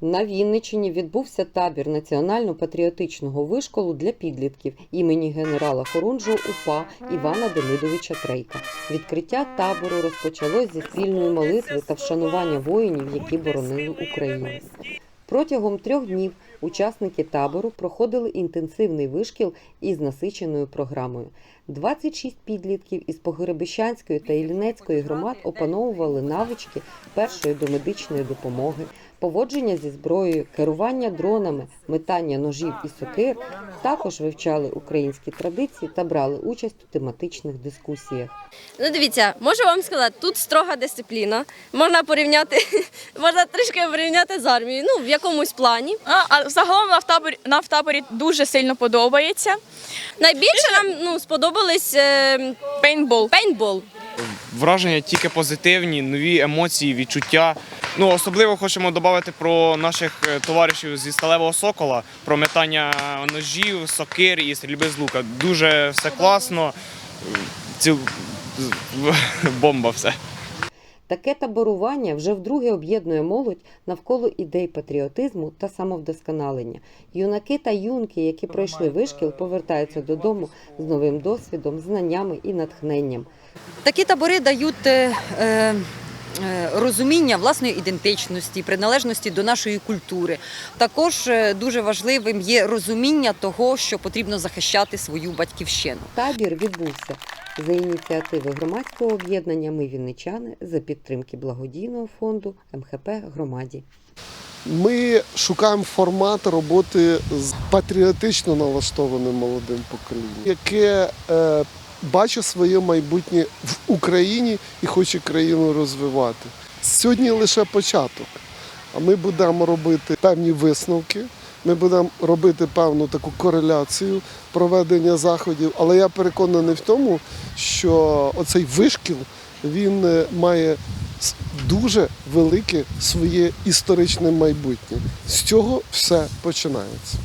На Вінниччині відбувся табір національно-патріотичного вишколу для підлітків імені генерала Хорунжого УПА Івана Демидовича Трейка. Відкриття табору розпочалось зі спільної молитви та вшанування воїнів, які боронили Україну. Протягом трьох днів учасники табору проходили інтенсивний вишкіл із насиченою програмою. 26 підлітків із Погребищанської та Іллінецької громад опановували навички першої домедичної допомоги, поводження зі зброєю, керування дронами, метання ножів і сокир. Також вивчали українські традиції та брали участь у тематичних дискусіях. Ну, дивіться, можу вам сказати, тут строга дисципліна. Можна порівняти, можна трішки порівняти з армією. Ну, в якомусь плані. А, а загалом нам в таборі, нам в таборі дуже сильно подобається. Найбільше нам ну, сподобались е, Пейнтбол. пейнтбол. Враження тільки позитивні, нові емоції, відчуття. Ну особливо хочемо додати про наших е, товаришів зі сталевого сокола, про метання ножів, сокир і стрільби з лука. Дуже все класно. Ці... Бомба все. Таке таборування вже вдруге об'єднує молодь навколо ідей патріотизму та самовдосконалення. Юнаки та юнки, які пройшли вишкіл, повертаються додому з новим досвідом, знаннями і натхненням. Такі табори дають е, е, розуміння власної ідентичності, приналежності до нашої культури. Також е, дуже важливим є розуміння того, що потрібно захищати свою батьківщину. Табір відбувся за ініціативи громадського об'єднання Ми Вінничани за підтримки благодійного фонду МХП громаді. Ми шукаємо формат роботи з патріотично налаштованим молодим поколінням, яке е, бачить своє майбутнє в Україні і хоче країну розвивати. Сьогодні лише початок. А ми будемо робити певні висновки. Ми будемо робити певну таку кореляцію проведення заходів. Але я переконаний в тому, що оцей вишкіл він е, має дуже велике своє історичне майбутнє. З цього все починається.